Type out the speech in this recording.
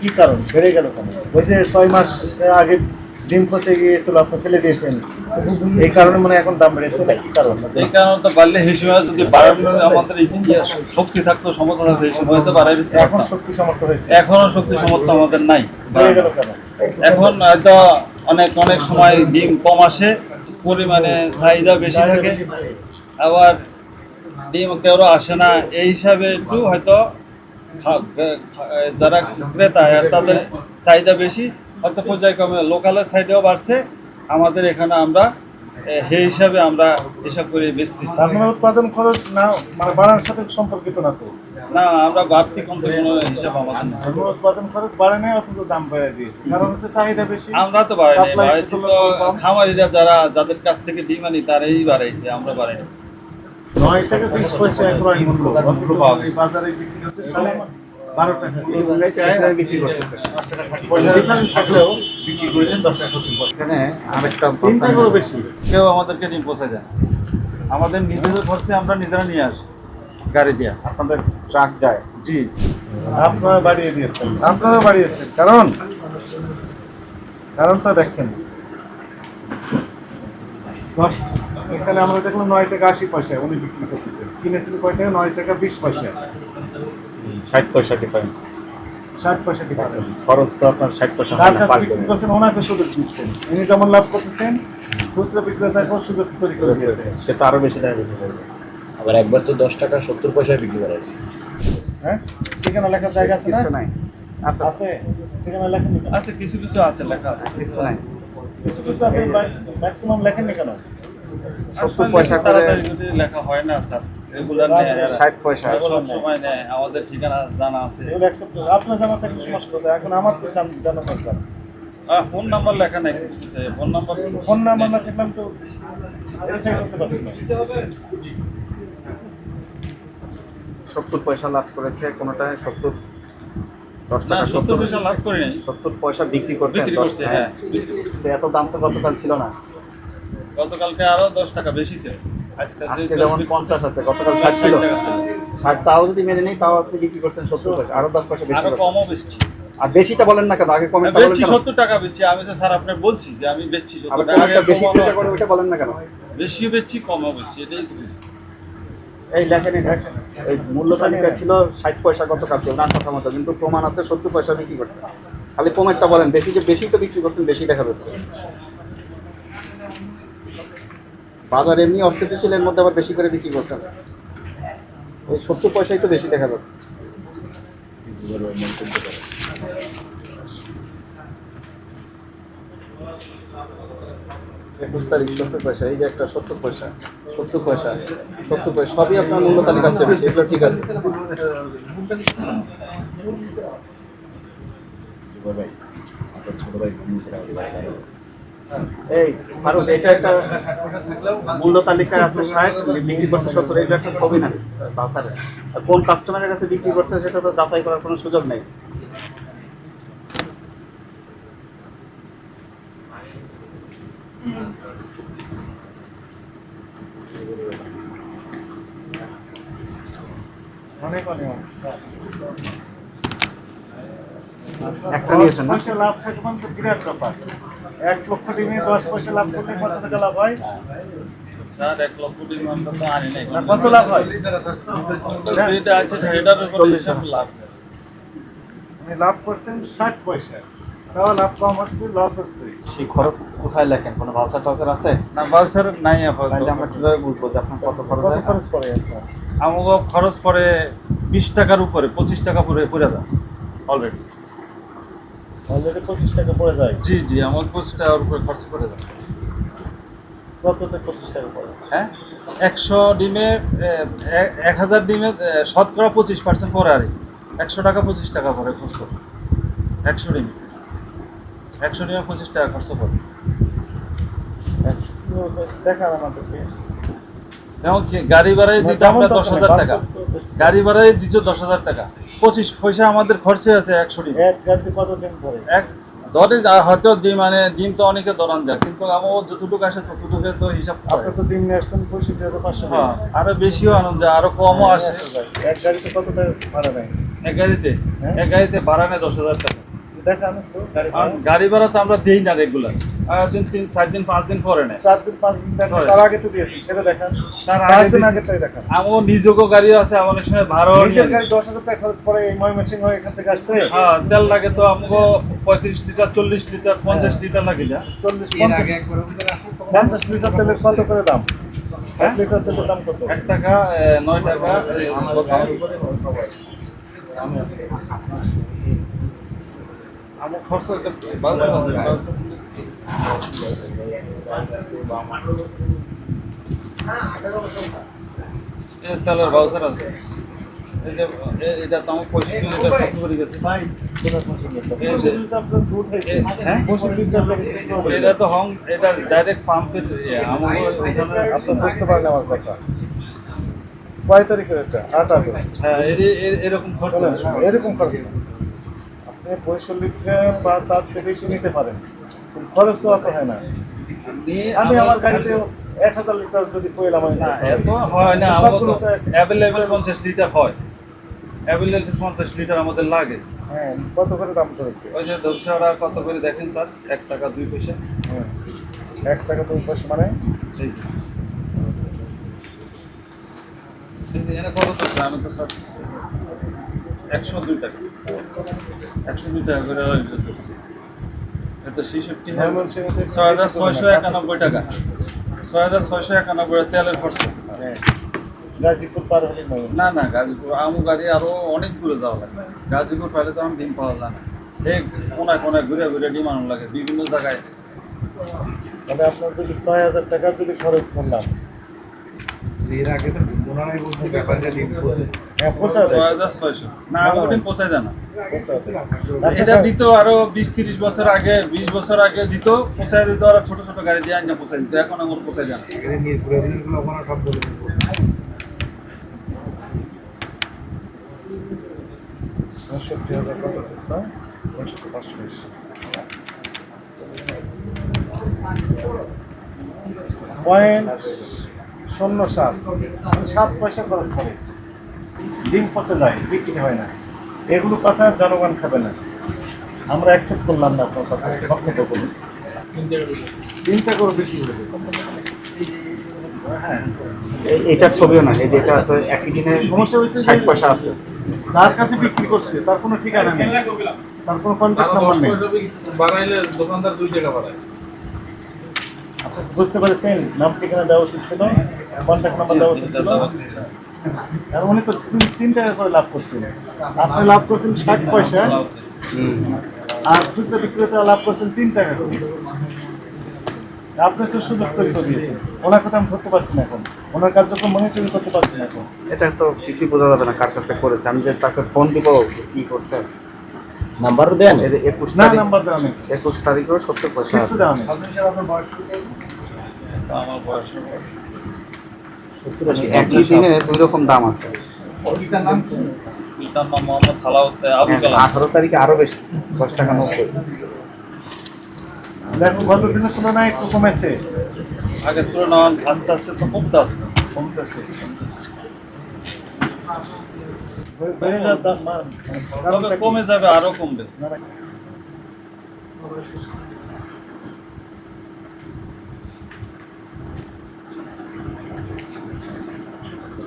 কি কারণ? বেড়ে গেল কেন? ওই যে ছয় মাস আগে ডিম পচে গিয়েছিল আপনি ফেলে দিয়েছেন। এই কারণে মানে এখন দাম বেড়েছে না কি কারণ? এই কারণে তো বাড়লে হিসেবে যদি বাড়ানোর আমাদের শক্তি থাকতো সমর্থ থাকতো এই সময় তো বাড়াই এখন শক্তি সমর্থ হয়েছে। এখনও শক্তি সমর্থ আমাদের নাই। বেড়ে গেল কেন? এখন হয়তো অনেক অনেক সময় ডিম কম আসে পরিমাণে চাহিদা বেশি থাকে। আবার ডিম কেউ আসে না এই হিসাবে একটু হয়তো যারা ক্রেতা তাদের চাহিদা বেশি হয়তো পর্যায়ক্রমে লোকালের সাইডেও বাড়ছে। আমাদের এখানে আমরা সেই হিসাবে আমরা করে বেচতেছি। আপনার উৎপাদন খরচ না মানে বাড়ার সাথে সম্পর্কিত না তো? না আমরা বাড়তি কমতে কোনো হিসাব আমাদের না। উৎপাদন খরচ বাড়ে নাই অথচ দাম বেড়ে দিয়েছে। কারণ হচ্ছে চাহিদা বেশি আমরা তো বাড়াইনি Supply বাড়াইছি তো খামারিরা যারা যাদের কাছ থেকে ডিম আনি তারাই বাড়াইছে আমরা বাড়াইনি নয় টাকা বিশ পয়সা ক্রয় মূল্য। বাজারে বিক্রি হচ্ছে সাড়ে বারো টাকা। বিক্রি করতেছে। থাকলেও বিক্রি করেছেন দশ টাকা এখানে আরেকটা বেশি। কেউ আমাদেরকে ডিম পৌঁছে না। আমাদের নিজেদের খরচে আমরা নিজেরা নিয়ে আসি। গাড়ি দিয়ে। আপনাদের ট্রাক যায়। জি। আপনারা বাড়িয়ে দিয়েছেন। আপনারা বাড়িয়েছেন। কারণ? কারণটা দেখেন। দশ এখানে আমরা দেখলাম নয় টাকা আশি পয়সা উনি বিক্রি করতেছেন কিনেছেন কয় টাকা? নয় টাকা বিশ পয়সা। ষাট পয়সা ডিফারেন্স ষাট পয়সা ডিফারেন্স খরচ তো আপনার ষাট পয়সা কার কাছে বিক্রি করছেন ওনাকে সুযোগ দিচ্ছেন। উনি যেমন লাভ করতেছেন খুচরা বিক্রেতাকেও সুযোগ তৈরি করে সে তো বেশি দামে বিক্রি করবে। আবার একবার তো দশ টাকা সত্তর পয়সায় বিক্রি করা হয়েছে। হ্যাঁ? ঠিকানা লেখার জায়গা আছে না? নাই। আচ্ছা আছে? ঠিকানা কেন? আছে কিছু কিছু আছে লেখা আছে। কিছু নাই। কিছু কিছু আছে ম্যাক্সিমাম লেখেননি কেন? সত্তর পয়সা করে যদি লেখা হয় না স্যার রেগুলার নেয় ষাট পয়সা সব সময় নেয় আমাদের ঠিকানা জানা আছে। আপনার জানা থাকলে সমস্যা এখন আমার তো জানা দরকার। ফোন নাম্বার লেখা নাই কিছু কিছু ফোন নাম্বার ফোন নাম্বার না থাকলে আমি তো করতে পারছি না। সত্তর পয়সা লাভ করেছে কোনোটায়? সত্তর দশ টাকা সত্তর পয়সা লাভ করি সত্তর পয়সা বিক্রি করছে বিক্রি হ্যাঁ। এত দাম তো গতকাল ছিল না? গতকালকে আরও দশ টাকা বেশি ছিল। আজকে যেমন পঞ্চাশ আছে গতকাল ষাট ছিল। ষাট তাও যদি মেনে নেই তাও আপনি বিক্রি করছেন সত্তর পয়সা আরও দশ পয়সা বেশি আরও কমও বেশি। আর বেশিটা বলেন না কেন? আগে বেচছি কেন? সত্তর টাকা বেচছি আমি তো স্যার আপনার বলছি যে আমি বেচছি সত্তর টাকা। বেশি চেষ্টা করে ওইটা বলেন না কেন? বেশিও বেচছি কমও বেচছি এটাই তো এই লেখেন এই মূল্য তালিকা ছিল ষাট পয়সা গতকাল না কথা মতো কিন্তু প্রমাণ আছে সত্তর পয়সা বিক্রি করছে। খালি প্রমাণটা বলেন বেশি যে বেশি তো বিক্রি করছেন বেশি দেখা যাচ্ছে। বাজার এমনি অস্থিতিশীলের মধ্যে আবার বেশি করে বিক্রি করছেন। ওই সত্তর পয়সাই তো বেশি দেখা যাচ্ছে। একুশ তারিখ সত্তর পয়সা এই যে একটা সত্তর পয়সা সত্তর পয়সা সত্তর পয়সা সবই আপনার মূল্য তালিকার চেয়ে বেশি এগুলো ঠিক আছে। এই ফারুক এটা একটা মূল্য তালিকায় আছে ষাট বিক্রি করছে সত্তর এটা একটা ছবি না, বাসারে। কোন কাস্টমারের কাছে বিক্রি করছে সেটা তো যাচাই করার কোনো সুযোগ নেই। অনেক অনেক। একটা নিয়েছেন না? পয়সা লাভ থাকে মানে বিরাট ব্যাপার। এক লক্ষ ডিমে দশ পয়সা লাভ করলে কত টাকা লাভ হয়? স্যার এক লক্ষ ডিম আমরা তো আনি নাই। কত লাভ হয়? যেটা আছে সেটার উপর হিসাব লাভ। আপনি লাভ করছেন ষাট পয়সা। তাও লাভ কম হচ্ছে লস হচ্ছে। সেই খরচ কোথায় লেখেন? কোনো ভাউচার টাউচার আছে? না বাউসার নাই আপাতত। তাহলে আমরা কীভাবে বুঝব যে আপনার কত খরচ হয়। আমাকে খরচ পড়ে বিশ টাকার উপরে পঁচিশ টাকা পরে পড়ে যায় অলরেডি অলরেডি পঁচিশ টাকা পড়ে যায়। জি জি আমার পঁচিশ টাকার উপরে খরচ করে যায় কততে পঁচিশ টাকা পড়ে? হ্যাঁ? একশো ডিমে এক হাজার ডিমে শতকরা পঁচিশ পার্সেন্ট পরে আর। একশো টাকা পঁচিশ টাকা পরে খরচ করে। একশো ডিমে। একশো ডিমে পঁচিশ টাকা খরচ করে। দেখান আমাদেরকে। যেমন গাড়ি ভাড়ায় দিচ্ছে আমরা দশ হাজার টাকা। গাড়ি ভাড়ায় দিচ্ছ দশ হাজার টাকা। পঁচিশ পয়সা আমাদের খরচে আছে একশো ডিম। এক গাড়িতে কত দিন ধরে এক যা হয়তো ডিম মানে ডিম তো অনেকে দরান যায় কিন্তু আমার যতটুকু আসে ততটুকু তো হিসাব আপনি তো দিন নিয়ে আসছেন পঁয়ষট্টি হাজার পাঁচশো হ্যাঁ আরও বেশিও আনন্দ যায় আরও কমও আসে। এক গাড়িতে কত টাকা ভাড়া নেয়? এক গাড়িতে? হ্যাঁ? এক গাড়িতে ভাড়া নেয় দশ হাজার টাকা। দেখান গাড়ি ভাড়া। তো আমরা দিই না রেগুলার দিন তিন চার দিন পাঁচ দিন পরে নেয়। চার দিন পাঁচ দিন তার আগে তো দিয়েছেন সেটা দেখান। তার আগে দিন দিয়েছি। দেখান। আমার নিজেরও গাড়ি আছে অনেক সময় ভাড়াও নিজের গাড়ি দশ হাজার টাকা খরচ পড়ে এই ময়মনসিংহ হয়ে এখান থেকে আসতে? হ্যাঁ তেল লাগে তো আমাকে পঁয়ত্রিশ লিটার চল্লিশ লিটার পঞ্চাশ লিটার লাগে যা। চল্লিশ পঞ্চাশ লিটার তেলের কত করে দাম? হ্যাঁ? এক লিটার তেলের দাম কত? এক টাকা নয় টাকা? আমার খরচ তেলের বাউচার আছে। এই যে এটা তো আমার পঁয়ষট্টি লিটার খরচ করে গেছে। হ্যাঁ? পঁচিশ লিটার লেগেছে চল্লিশ এটা তো হং এটা ডাইরেক্ট ফার্ম ফিড আমার আপনি বুঝতে পারেন আমার কথা। কয় তারিখের এটা? আট আগস্ট। হ্যাঁ এর- এর- এরকম খরচ এরকম খরচ। আপনি পঁয়ষট্টি লিটার বা তার চেয়ে বেশি নিতে পারেন। খরচ তো অত হয় না। আমি আমার গাড়িতে এক হাজার লিটার যদি পয়লাম আমি না এত হয় না আমাকে তো অ্যাভেলেবেল পঞ্চাশ লিটার হয়। অ্যাভেলেবেল পঞ্চাশ লিটার আমাদের লাগে। হ্যাঁ কত করে দাম ধরেছে? ওই যে দোসরা কত করে দেখেন স্যার? এক টাকা দুই পয়সা। হ্যাঁ। এক টাকা দুই পয়সা মানে? এই যে। এনে কত তো আমি তো স্যার একশো দুই টাকা। একশো দুই টাকা করে করছি এটা ছেষট্টি ছয় হাজার। ছয়শো একানব্বই টাকা। ছয় হাজার ছয়শো একানব্বই তেলের খরচ হ্যাঁ। গাজীপুর পার হলে না না গাজীপুর আমু গাড়ি আরও অনেক দূরে যাওয়া লাগে। গাজীপুর পাইলে তো আমার ডিম পাওয়া যায় না। এই কোনায় কোনায় ঘুরে ঘুরে ডিম আনানো লাগে বিভিন্ন জায়গায়। তাহলে আপনার যদি ছয় হাজার টাকা যদি খরচ করলাম। এর আগে তো ওনারাই বলছেন ব্যাপারটা ডিম হ্যাঁ পোষা ছয় হাজার ছয়শো। না আমার পৌঁছায় যায় না। এটা দিত আরও বিশ তিরিশ বছর আগে বিশ বছর আগে দিত পৌঁছায় দিত আরও ছোট ছোট গাড়ি দিয়ে আইনা পৌঁছায় দিত এখন আমার পৌঁছায় যায় পঁয়ষট্টি হাজার কত পঁয়ষট্টি পাঁচশো বেশি। পয়েন্ট শূন্য সাত মানে সাত পয়সা খরচ করে। ডিম পচে যায় বিক্রি হয় না। এগুলো কথা জনগণ খাবে না। আমরা অ্যাকসেপ্ট করলাম না আপনার কথা বক্তব্য করুন তিনটা করে বেশি করে দিচ্ছে। এইটার ছবিও না এই যে এটা তো একই দিনে সমস্যা হচ্ছে যে- ষাট পয়সা আছে। যার কাছে বিক্রি করছে তার কোনো ঠিকানা নেই। তার কোনো কন্ট্যাক্ট নাম্বার নেই। বাড়াইলে দোকানদার দুই টাকা বাড়ায়। বুঝতে পেরেছেন? নাম, ঠিকানা দেওয়া উচিত ছিল। কন্ট্যাক্ট নাম্বার দেওয়া উচিত ছিল। আর উনি তো তিন- টাকা করে লাভ করছেন। আপনি লাভ করছেন ষাট পয়সা। আর খুচরা বিক্রেতা লাভ করছেন তিন টাকা করে। আপনি তো তৈরি করে দিয়েছেন। ওনার কথা আমি ধরতে পারছি না এখন। ওনার কার্যক্রম মনিটরিং করতে পারছি না এখন। এটা তো কিছুই বোঝা যাবে না কার কাছে করেছে। আমি যে তাকে ফোন দিব কি করছে? নাম্বারও দেন। এই যে একুশ না তারিখ নাম্বার দেওয়া নেই। একুশ তারিখেও সত্তর পয়সা আছে। দেওয়া নেই। আমার বয়স একই দিনে দুই রকম দাম আছে। পিতার নাম মোহাম্মদ সালাউদ্দ আবুল আঠারো তারিখে আরও বেশি দশ টাকা নব্বই। দেখো গত দিনের তুলনায় একটু কমেছে। আগের তুলনায় আস্তে আস্তে তো কমতে আছে। কমতেছে। বেড়ে কমে যাবে আরও কমবে।